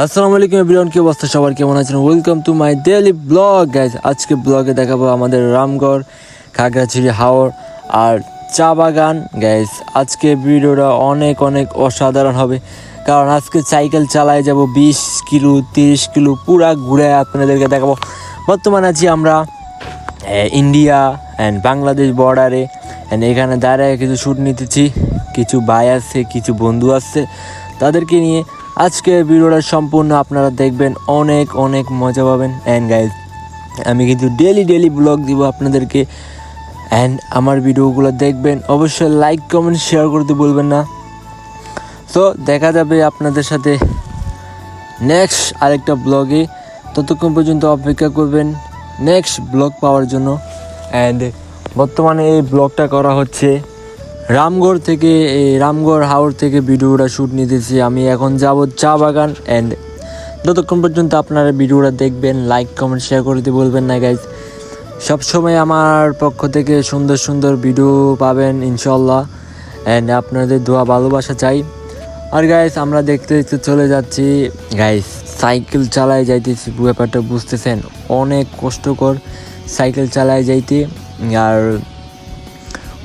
আসসালামু আলাইকুম এভরিওয়ান, কি অবস্থা? সবার কেমন আছেন? Welcome to my daily vlog guys আজকে ব্লগে দেখাবো আমাদের রামগড়, খাগড়াছড়ি হাওড় আর চা বাগান গাইজ আজকে ভিডিওটা অনেক অনেক অসাধারণ হবে। কারণ আজকে সাইকেল চালায় যাব বিশ কিলো, তিরিশ কিলো, পুরা ঘুরে আপনাদেরকে দেখাবো। বর্তমানে আছি আমরা ইন্ডিয়া অ্যান্ড বাংলাদেশ বর্ডারে অ্যান্ড এখানে দাঁড়ায় কিছু শ্যুট নিতেছি কিছু ভাই আছে, কিছু বন্ধু আসছে তাদেরকে নিয়ে আজকে ভিডিওটা সম্পূর্ণ আপনারা দেখবেন, অনেক অনেক মজা পাবেন। অ্যান্ড গাইজ আমি কিন্তু ডেলি ডেলি ব্লগ দিব আপনাদেরকে। অ্যান্ড আমার ভিডিওগুলো দেখবেন, অবশ্যই লাইক কমেন্ট শেয়ার করতে বলবেন না। তো দেখা যাবে আপনাদের সাথে নেক্সট আরেকটা ব্লগে ততক্ষণ পর্যন্ত অপেক্ষা করবেন নেক্সট ব্লগ পাওয়ার জন্য। অ্যান্ড বর্তমানে এই ব্লগটা করা হচ্ছে রামগড় থেকে এই রামগড় হাওড় থেকে ভিডিওটা শ্যুট নিতেছি। আমি এখন যাব চা বাগান অ্যান্ড যতক্ষণ পর্যন্ত আপনারা ভিডিওটা দেখবেন লাইক কমেন্ট শেয়ার করতে বলবেন না গাইজ সবসময় আমার পক্ষ থেকে সুন্দর সুন্দর ভিডিও পাবেন ইনশাল্লাহ অ্যান্ড আপনাদের দোয়া ভালোবাসা চাই। আর গাইস আমরা দেখতে দেখতে চলে যাচ্ছি। গাইস সাইকেল চালায় যাইতেছি, ব্যাপারটা বুঝতেছেন? অনেক কষ্টকর সাইকেল চালায় যাইতে। আর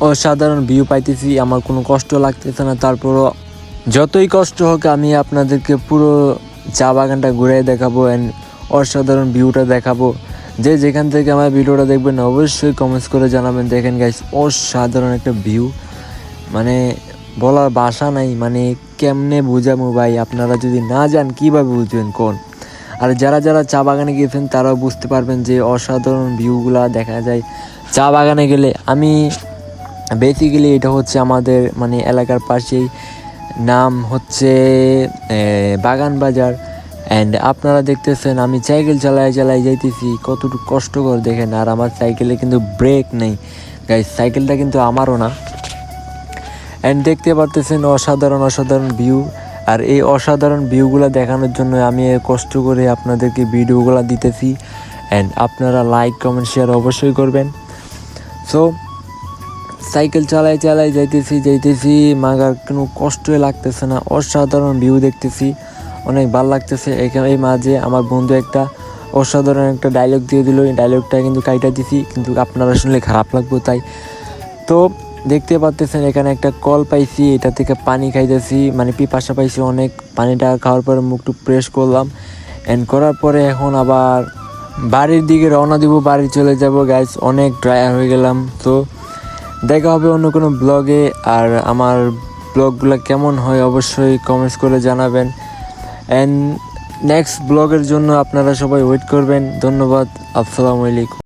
অসাধারণ ভিউ পাইতেছি, আমার কোনো কষ্ট লাগতেছে না। তারপরও যতই কষ্ট হোক, আমি আপনাদেরকে পুরো চা বাগানটা ঘুরে দেখাবো অ্যান্ড অসাধারণ ভিউটা দেখাবো। যে যেখান থেকে আমার ভিডিওটা দেখবেন, অবশ্যই কমেন্টস করে জানাবেন। দেখেন গাইস অসাধারণ একটা ভিউ মানে বলার বাসা নাই মানে কেমনে বুঝাবো ভাই? আপনারা যদি না যান কীভাবে বুঝবেন কোন? আর যারা যারা চা বাগানে গিয়েছেন, তারাও বুঝতে পারবেন যে অসাধারণ ভিউগুলা দেখা যায়। চা বাগানে গেলে আমি বেসিক্যালি এটা হচ্ছে আমাদের মানে এলাকার পাশেই নাম হচ্ছে বাগান বাজার। অ্যান্ড আপনারা দেখতেছেন, আমি সাইকেল চালায় চালায় যাইতেছি। কতটুকু কষ্টকর দেখেন, আর আমার সাইকেলে কিন্তু ব্রেক নেই। গাই সাইকেলটা কিন্তু আমারও না। অ্যান্ড দেখতে পারতেছেন, অসাধারণ অসাধারণ ভিউ আর এই অসাধারণ ভিউগুলো দেখানোর জন্য আমি কষ্ট করে আপনাদেরকে ভিডিওগুলো দিতেছি। অ্যান্ড আপনারা লাইক কমেন্ট শেয়ার অবশ্যই করবেন। সো সাইকেল চালাই চালাই যাইতেছি যাইতেছি, মাগার কোনো কষ্টই লাগতেছে না। অসাধারণ ভিউ দেখতেছি, অনেক ভালো লাগতেছে। এখানে এই মাঝে আমার বন্ধু একটা অসাধারণ একটা ডায়লগ দিয়ে দিল। এই ডায়লগটা কিন্তু কাইটা দিছি, কিন্তু আপনারা শুনলে খারাপ লাগবে তাই। তো দেখতে পাচ্তেছেন এখানে একটা কল পাইছি, এটা থেকে পানি খাইতেছি। মানে পিপাসা পাইছি অনেক। পানিটা খাওয়ার পরে মুখটু প্রেস করলাম। অ্যান্ড করার পরে এখন আবার বাড়ির দিকে রওনা দিব, বাড়ি চলে যাব। গাইস অনেক ড্রায়ার হয়ে গেলাম। তো দেখা হবে অন্য কোনো ব্লগে, আর আমার ব্লগগুলো কেমন হয় অবশ্যই কমেন্টস করে জানাবেন। অ্যান্ড নেক্সট ব্লগের জন্য আপনারা সবাই ওয়েট করবেন। ধন্যবাদ, আসসালামু আলাইকুম।